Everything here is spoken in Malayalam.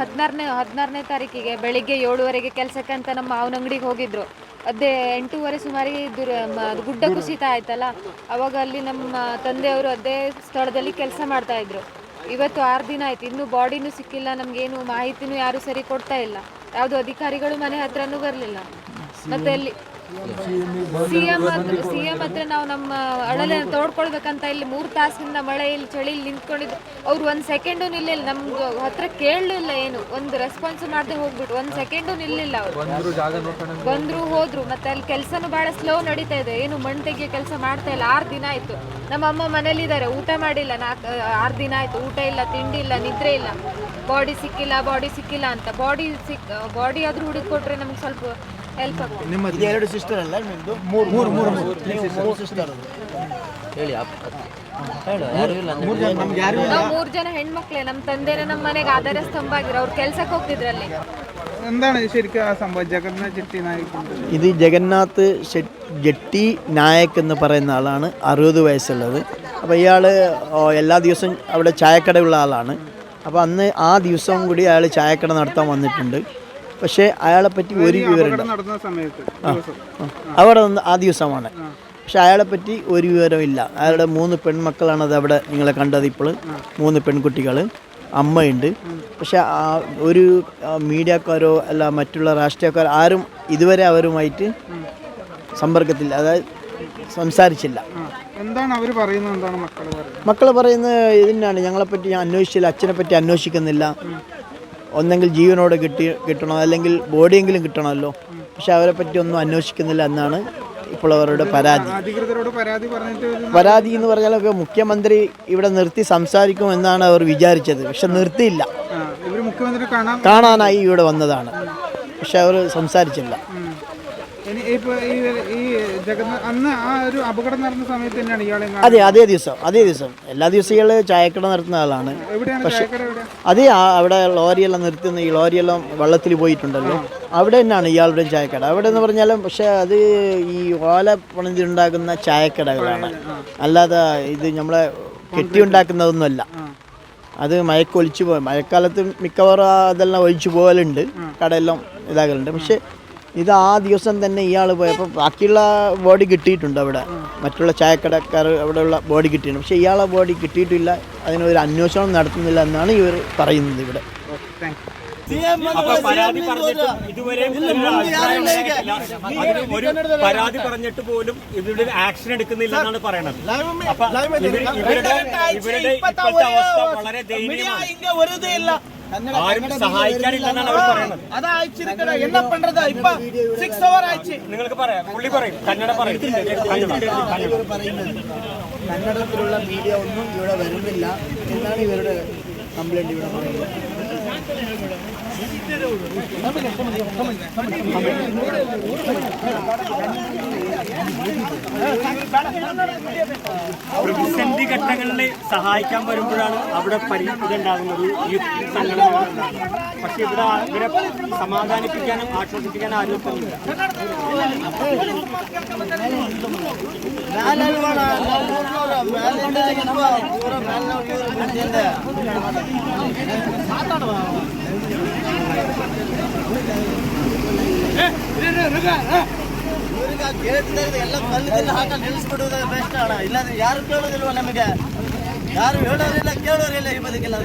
ಹದಿನಾರನೇ ಹದಿನಾರನೇ ತಾರೀಕಿಗೆ ಬೆಳಿಗ್ಗೆ ಏಳುವರೆಗೆ ಕೆಲಸಕ್ಕೆ ಅಂತ ನಮ್ಮ ಮಾವನ ಅಂಗಡಿಗೆ ಹೋಗಿದ್ರು. ಅದೇ ಎಂಟೂವರೆ ಸುಮಾರಿಗೆ ದುರ್ ಗುಡ್ಡ ಕುಸಿತ ಆಯ್ತಲ್ಲ ಅವಾಗ ಅಲ್ಲಿ ನಮ್ಮ ತಂದೆಯವರು ಅದೇ ಸ್ಥಳದಲ್ಲಿ ಕೆಲಸ ಮಾಡ್ತಾ ಇದ್ರು. ಇವತ್ತು ಆರು ದಿನ ಆಯ್ತು. ಇನ್ನೂ ಬಾಡಿನೂ ಸಿಕ್ಕಿಲ್ಲ ನಮ್ಗೇನು ಮಾಹಿತಿನೂ ಯಾರು ಸರಿ ಕೊಡ್ತಾ ಇಲ್ಲ. ಯಾವುದು ಅಧಿಕಾರಿಗಳು ಮನೆ ಹತ್ರನೂ ಬರಲಿಲ್ಲ. ಮತ್ತೆ ಅಲ್ಲಿ ಸಿ ಎಂ ಹತ್ರ ನಾವು ನಮ್ಮ ಅಳಲೆ ತೋಡ್ಕೊಳ್ಬೇಕಂತ ಇಲ್ಲಿ ಮೂರು ತಾಸಿಂದ ಮಳೆ ಇಲ್ಲಿ ಚಳಿ ನಿಂತ್ಕೊಂಡಿದ್ದು ಅವ್ರು ಒಂದು ಸೆಕೆಂಡು ನಿಲ್ಲಿಲ್ಲ ನಮ್ಗೆ ಹತ್ರ ಕೇಳಲಿಲ್ಲ ಏನು. ಒಂದು ರೆಸ್ಪಾನ್ಸ್ ಮಾಡದೆ ಹೋಗ್ಬಿಟ್ಟು ಒಂದು ಸೆಕೆಂಡು ನಿಲ್ಲಿಲ್ಲ ಅವರು. ಬಂದ್ರು ಹೋದ್ರು. ಮತ್ತೆ ಅಲ್ಲಿ ಕೆಲಸನೂ ಬಹಳ ಸ್ಲೋ ನಡೀತಾ ಇದೆ. ಏನು ಮಣ್ಣು ತೆಗಿಯೋ ಕೆಲಸ ಮಾಡ್ತಾ ಇಲ್ಲ. ಆರು ದಿನ ಆಯ್ತು. ನಮ್ಮ ಅಮ್ಮ ಮನೇಲಿದ್ದಾರೆ. ಊಟ ಮಾಡಿಲ್ಲ. ನಾಲ್ಕು ಆರು ದಿನ ಆಯ್ತು. ಊಟ ಇಲ್ಲ ತಿಂಡಿ ಇಲ್ಲ ನಿದ್ರೆ ಇಲ್ಲ. ಬಾಡಿ ಸಿಕ್ಕಿಲ್ಲ ಬಾಡಿ ಸಿಕ್ಕಿಲ್ಲ ಅಂತ. ಬಾಡಿ ಸಿಕ್ ಬಾಡಿ ಆದ್ರೂ ಹುಡುಕಿ ಕೊಟ್ರೆ ನಮ್ಗೆ ಸ್ವಲ್ಪ ಹೆಲ್ಪ್ ಆಗ್ತದೆ ಇದು ಎರಡು ಸಿಸ್ಟರ್ ಅಲ್ಲ ನಿಮ್ದು ಮೂರು ಮೂರು ಮೂರು ನೀವು ಮೂರು ಸಿಸ್ಟರ್ ಹೇಳಿ ಅಪ್- ಹೇಳು ಯಾರು ಇಲ್ಲ ಅಂದ್ರೆ ನಮ್ಗೆ ಯಾರು ನಾವು ಮೂರ್ ಜನ ಹೆಣ್ಮಕ್ಳೇ ನಮ್ಮ ತಂದೆನೇ ನಮ್ಮ ಮನೆಗೆ ಆಧಾರ ಸ್ತಂಭ ಆಗಿರೋ ಅವ್ರು ಕೆಲ್ಸಕ್ಕೆ ಹೋಗ್ತಿದ್ರಲ್ಲಿ എന്താണ് ശരിക്കും ആ സംഭവം ജഗന്നാഥ് ചെട്ടി നായിക്കൊണ്ട് ഇത് ജഗന്നാഥ് ഷെട്ട് ജെട്ടി നായക് എന്ന് പറയുന്ന ആളാണ് അറുപത് വയസ്സുള്ളത് അപ്പോൾ ഇയാൾ എല്ലാ ദിവസവും അവിടെ ചായക്കടയുള്ള ആളാണ് അപ്പോൾ അന്ന് ആ ദിവസവും കൂടി അയാൾ ചായക്കട നടത്താൻ വന്നിട്ടുണ്ട് പക്ഷേ അയാളെ പറ്റി ഒരു വിവരം. അവിടെ നിന്ന് ആ ദിവസമാണ്. പക്ഷെ അയാളെ പറ്റി ഒരു വിവരമില്ല. അയാളുടെ മൂന്ന് പെൺമക്കളാണ് അത് അവിടെ നിങ്ങളെ കണ്ടത് ഇപ്പോൾ. മൂന്ന് പെൺകുട്ടികൾ അമ്മയുണ്ട്. പക്ഷെ ആ ഒരു മീഡിയക്കാരോ അല്ല മറ്റുള്ള രാഷ്ട്രീയക്കാരോ ആരും ഇതുവരെ അവരുമായിട്ട് സമ്പർക്കത്തിൽ അതായത് സംസാരിച്ചില്ല. എന്താണ് അവർ പറയുന്നത്? എന്താണ് മക്കൾ പറയുന്നത്? മക്കൾ പറയുന്നത് ഇതിനാണ്. ഞങ്ങളെപ്പറ്റി ഞാൻ അന്വേഷിച്ചില്ല. അച്ഛനെ പറ്റി അന്വേഷിക്കുന്നില്ല ഒന്നെങ്കിൽ ജീവനോട് കിട്ടി കിട്ടണം. അല്ലെങ്കിൽ ബോഡിയെങ്കിലും കിട്ടണമല്ലോ. പക്ഷെ അവരെ പറ്റി ഒന്നും അന്വേഷിക്കുന്നില്ല എന്നാണ് ഇപ്പോൾ അവരുടെ പരാതി. പരാതി എന്ന് പറഞ്ഞാലൊക്കെ മുഖ്യമന്ത്രി ഇവിടെ നിർത്തി സംസാരിക്കും എന്നാണ് അവർ വിചാരിച്ചത്. പക്ഷെ നിർത്തിയില്ല. കാണാനായി ഇവിടെ വന്നതാണ്. പക്ഷെ അവർ സംസാരിച്ചില്ല. ഈ അന്ന് ആ ഒരു അപകടം നടന്ന സമയത്ത് തന്നെയാണ് ഇയാളെ അതെ അതേ ദിവസം അതേ ദിവസം. എല്ലാ ദിവസവും ഇയാൾ ചായക്കട നടത്തുന്ന ആളാണ്. എവിടെയാ അതേ അവിടെ ലോറിയെല്ലാം നിർത്തുന്ന ഈ ലോറിയെല്ലാം വെള്ളത്തിൽ പോയിട്ടുണ്ടല്ലോ. അവിടെ തന്നെയാണ് ഇയാളുടെ ചായക്കട. അവിടെ എന്ന് പറഞ്ഞാലും പക്ഷെ അത് ഈ ഓല പണിതുണ്ടാക്കുന്ന ചായക്കടകളാണ്. അല്ലാതെ ഇത് നമ്മളെ കെട്ടിയുണ്ടാക്കുന്നതൊന്നുമല്ല അത് മയക്കൊലിച്ചു പോയി മഴക്കാലത്ത് മിക്കവാറും അതെല്ലാം ഒഴിച്ചു പോകലുണ്ട്. കടയെല്ലാം ഇതാകലുണ്ട്. പക്ഷെ ഇത് ആ ദിവസം തന്നെ ഇയാൾ പോയപ്പോൾ ബാക്കിയുള്ള ബോഡി കിട്ടിയിട്ടുണ്ട് അവിടെ. മറ്റുള്ള ചായക്കടക്കാർ അവിടെയുള്ള ബോഡി കിട്ടിയിട്ടുണ്ട്. പക്ഷേ ഇയാളെ ബോഡി കിട്ടിയിട്ടില്ല. അതിനൊരു അന്വേഷണം നടത്തുന്നില്ല എന്നാണ് ഇവർ പറയുന്നത് ഇവിടെ. പരാതി പറഞ്ഞിട്ട് ഇതുവരെ ഒരു പരാതി പറഞ്ഞിട്ട് പോലും ഇതിൽ ആക്ഷൻ എടുക്കുന്നില്ല എന്നാണ് പറയണത്. അപ്പൊ ഇവരുടെ ഇവരുടെ ഇപ്പോഴത്തെ അവസ്ഥ വളരെ ദയനീയമാണ്. ആരും നിങ്ങൾക്ക് പറയാം. പുള്ളി പറയും. കന്നഡ കന്നഡത്തിലുള്ള മീഡിയ ഒന്നും ഇവിടെ വരുന്നില്ല. എന്നാണ് ഇവരുടെ കംപ്ലൈന്റ് ഇവിടെ പറയുന്നത്. പ്രതിസന്ധി ഘട്ടങ്ങളിൽ സഹായിക്കാൻ വരുമ്പോഴാണ് അവിടെ പരി ഇതുണ്ടാകുന്നത്. ഈ സംഘടന. പക്ഷെ ഇവിടെ ഇവരെ സമാധാനിപ്പിക്കാനും ആശ്വസിപ്പിക്കാനും ആരും ಕೇಳ್ತಿದ್ದಾರೆ ಎಲ್ಲ ಕಲ್ಲಿದ್ದೆಲ್ಲ ಹಾಕಿ ನಿಲ್ಲಿಸ್ಬಿಡುವುದೇ ಬೆಸ್ಟ್ ಅಣ್ಣ. ಇಲ್ಲಾಂದ್ರೆ ಯಾರು ಕೇಳೋದಿಲ್ವ ನಮಗೆ? ಯಾರು ಹೇಳೋರಿಲ್ಲ, ಕೇಳೋರಿಲ್ಲ ಈ ಬದುಕಿಲ್ಲ